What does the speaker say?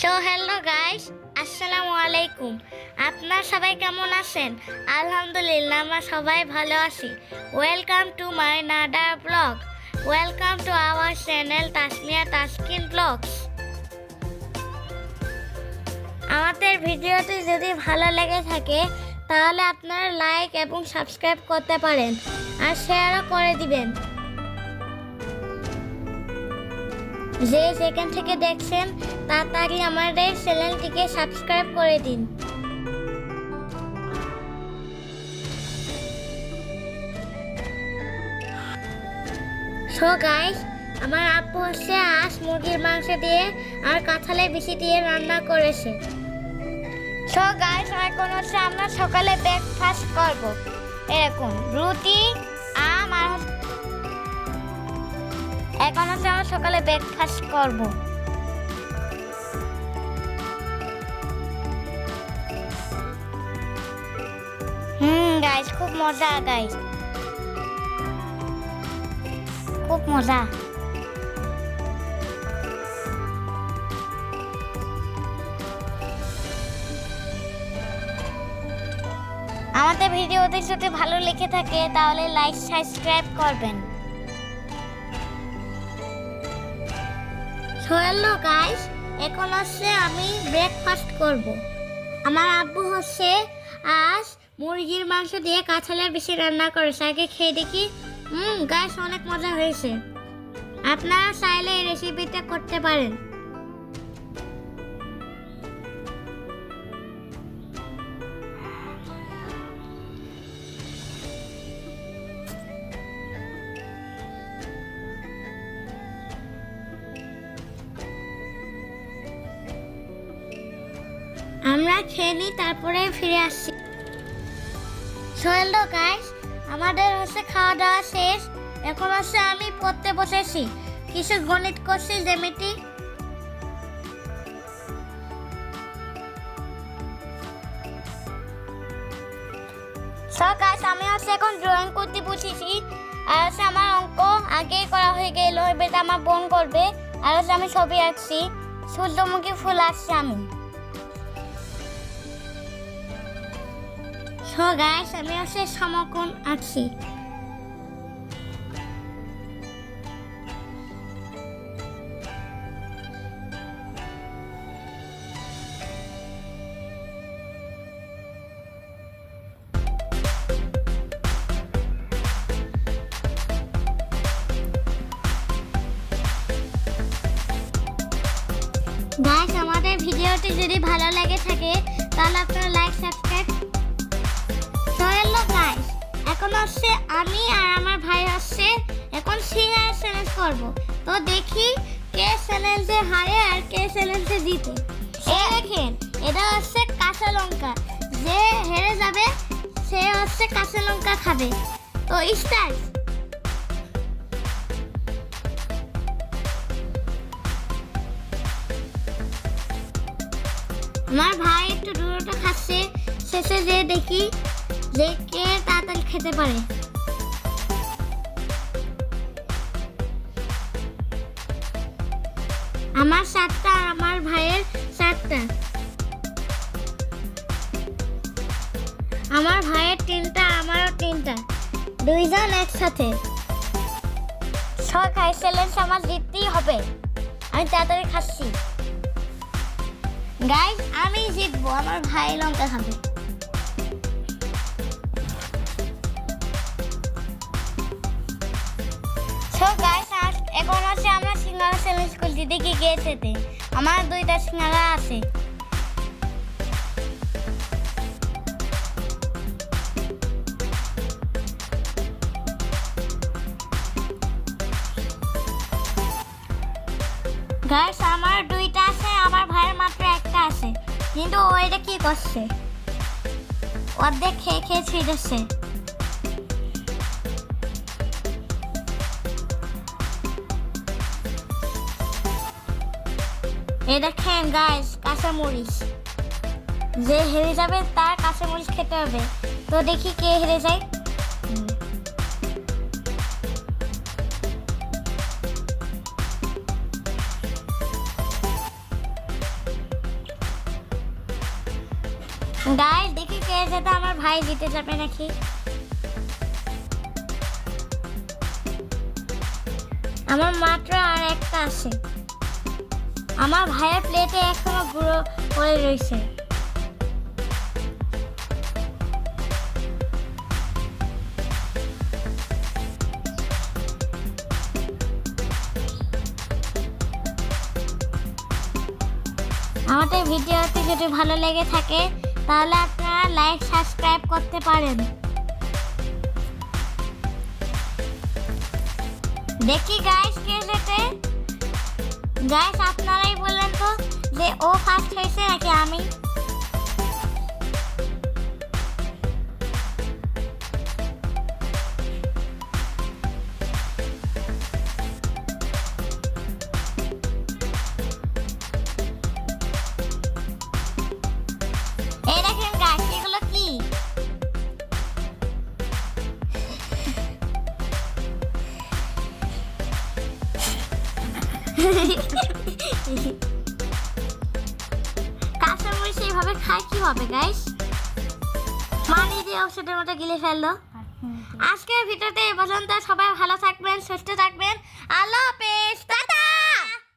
So hello guys আসসালামু আলাইকুম আপনার সবাই কেমন আছেন? আলহামদুলিল্লাহ, আমরা সবাই ভালো আছি। Welcome to my নাডার blog welcome to our channel Tasmiya Taskin blogs আমাদের ভিডিওটি যদি ভালো লেগে থাকে, তাহলে আপনারা লাইক এবং সাবস্ক্রাইব করতে পারেন। আর শেয়ারও করে দিবেন। যে যেখান থেকে দেখছেন, তাড়াতাড়ি আমাদের চ্যানেলটিকে সাবস্ক্রাইব করে দিন। সো গাইস আমার আপু হচ্ছে আঁশ, মুরগির মাংস দিয়ে আর কাঁঠালের বিচি দিয়ে রান্না করেছে। সো গাইস এখন হচ্ছে আমরা সকালে ব্রেকফাস্ট করব। এরকম, রুটি, আম আর এখন হচ্ছে আমরা সকালে ব্রেকফাস্ট করব। হুম গাইস খুব মজা গাইস খুব মজা। আমাদের ভিডিওটি যদি ভালো লেগে থাকে, তাহলে লাইক সাবস্ক্রাইব করবেন। হ্যালো গাইস এখন হচ্ছে আমি ব্রেকফাস্ট করব। আমার আব্বু হচ্ছে আজ মুরগির মাংস দিয়ে কাঁঠালের বেশি রান্না করেছে আগে খেয়ে দেখি হুম গাইস অনেক মজা হয়েছে। আপনারা চাইলে এই রেসিপিটা করতে পারেন। আমরা খেয়ে নিই তারপরে ফিরে আসছি সোহেল গাইস আমাদের হচ্ছে খাওয়া দাওয়া শেষ। এখন হচ্ছে আমি পড়তে বসেছি। কিছু গণিত করছি জ্যামিতি? গাইস আমি হচ্ছে এখন ড্রয়িং করতে বসেছি। আর হচ্ছে আমার অঙ্ক আগেই করা হয়ে গেল, এবার আমার বোন করবে। আর হচ্ছে আমি ছবি আঁকছি। সূর্যমুখী ফুল আঁকছি আমি। সো গাইস আমি হচ্ছে সমকোণ আঁকছি গাইস আমাদের ভিডিওটি যদি ভালো লাগে থাকে, তাহলে আপনারা হচ্ছে আমি আর আমার ভাই হচ্ছে এখন সিঙ্গার চ্যালেঞ্জ করব। তো দেখি কে চ্যালেঞ্জে হারে আর কে চ্যালেঞ্জে জিতে। এই দেখেন এটা হচ্ছে কাঁচা লঙ্কা। যে হেরে যাবে, সে হচ্ছে কাঁচা লঙ্কা খাবে। তো স্টার্ট আমার ভাই একটু দূরটা খাচ্ছে, শেষে যে দেখি যে কে তাড়াতাড়ি খেতে পারে। আমার সাতটা আর আমার ভাইয়ের সাতটা। আমার ভাইয়ের তিনটা, আমারও তিনটা। দুইজন একসাথে। সবাই চ্যালেঞ্জ আমার জিততেই হবে। আমি তাড়াতাড়ি খাচ্ছি। গাইস আমি জিতবো, আমার ভাই লঙ্কা খাবে। সো গাইস এখন হচ্ছে আমরা সিঙ্গারা চ্যালেঞ্জ করছি। দেখি কে যেতে আমার দুইটা সিঙ্গারা আছে। গাইস আমার দুইটা আছে, আমার ভাইয়ের মাত্র একটা আছে। কিন্তু ও এটা কি করছে? অর্ধেক খেয়ে খেয়ে ছিঁড়েছে। এই দেখেন গাইস কাঁচামরিচ। যে হেরে যাবে, তার কাঁচামরিচ খেতে হবে। তো দেখি কে হেরে যায়। গাইস দেখি কে যেতে আমার ভাই জিতে যাবে নাকি? আমার মাত্র আর একটা আছে। আমার ভাইয়ের প্লেটে এখনও গুঁড়ো পড়ে রয়েছে। আমাদের ভিডিওটি যদি ভালো লেগে থাকে, তাহলে আপনারা লাইক সাবস্ক্রাইব করতে পারেন। দেখি গাইস কে গাইস আপনারাই বলেন তো যে ও ফার্স্ট হয়েছে নাকি আমি? এই কি খায় কি হবে গাইস মানি দিয়ে ওষুধের মতো গিলে ফেলল। আজকের ভিডিওতে এই পর্যন্ত। সবাই ভালো থাকবেন সুস্থ থাকবেন। আল্লাহ হাফেজ।